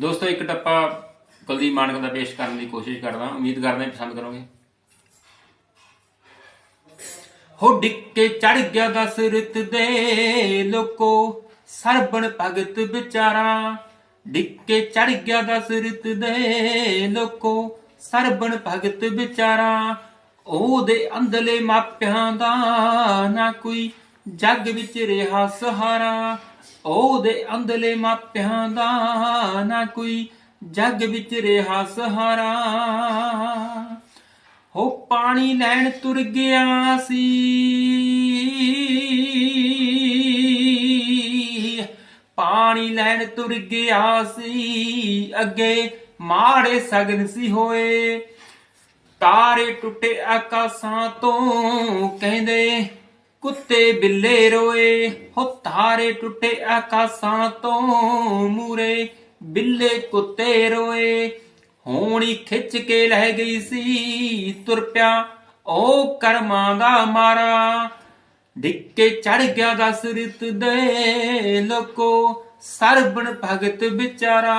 ਦੋਸਤੋ, ਇੱਕ ਟੱਪਾ ਕੁਲਦੀਪ ਮਾਨਕ ਦਾ ਪੇਸ਼ ਕਰਨ ਦੀ ਕੋਸ਼ਿਸ਼ ਕਰਦਾ ਉਮੀਦ ਕਰਦਾ ਪਸੰਦ ਕਰੋਗੇ। ਹੋ ਡਿੱਕੇ ਚੜ ਗਿਆ ਦਸ ਦੇ ਲੋਕੋ, ਸਰਬਣ ਭਗਤ ਵਿਚਾਰਾ। ਡਿੱਕੇ ਚੜ ਗਿਆ ਦਸ ਦੇ ਲੋਕੋ, ਸਰਬਣ ਭਗਤ ਵਿਚਾਰਾ। ਉਹਦੇ ਅੰਦਲੇ ਮਾਪਿਆਂ ਦਾ ਨਾ ਕੋਈ ਜੱਗ ਵਿੱਚ ਰਿਹਾ ਸਹਾਰਾ। ਉਹਦੇ ਅੰਦਲੇ ਮਾਪਿਆਂ ਦਾ ਨਾ ਕੋਈ ਜੱਗ ਵਿੱਚ ਰਿਹਾ ਸਹਾਰਾ। ਹੋ ਪਾਣੀ ਲੈਣ ਤੁਰ ਗਿਆ ਸੀ। ਪਾਣੀ ਲੈਣ ਤੁਰ ਗਿਆ ਸੀ। ਅੱਗੇ ਮਾੜੇ ਸਗਨ ਸੀ ਹੋਏ। ਤਾਰੇ ਟੁੱਟੇ ਆਕਾਸ਼ਾਂ ਤੋਂ ਕਹਿੰਦੇ ਕੁੱਤੇ ਬਿੱਲੇ ਰੋਏ ਹੋ ਤਾਰੇ ਟੁੱਟੇ ਆਕਾਸ਼ਾਂ ਤੋਂ ਮੂਰੇ ਬਿੱਲੇ ਕੁੱਤੇ ਰੋਏ ਹੋਣੀ ਖਿੱਚ ਕੇ ਲੈ ਗਈ ਸੀ ਤੁਰ ਪਿਆ ਉਹ ਕਰਮਾਂ ਦਾ ਮਾਰਾ ਡਿੱਕੇ ਚੜ ਗਿਆ ਦਸ ਰਿਤ ਦੇ ਲੋਕੋ ਸਰਬਣ ਭਗਤ ਵਿਚਾਰਾ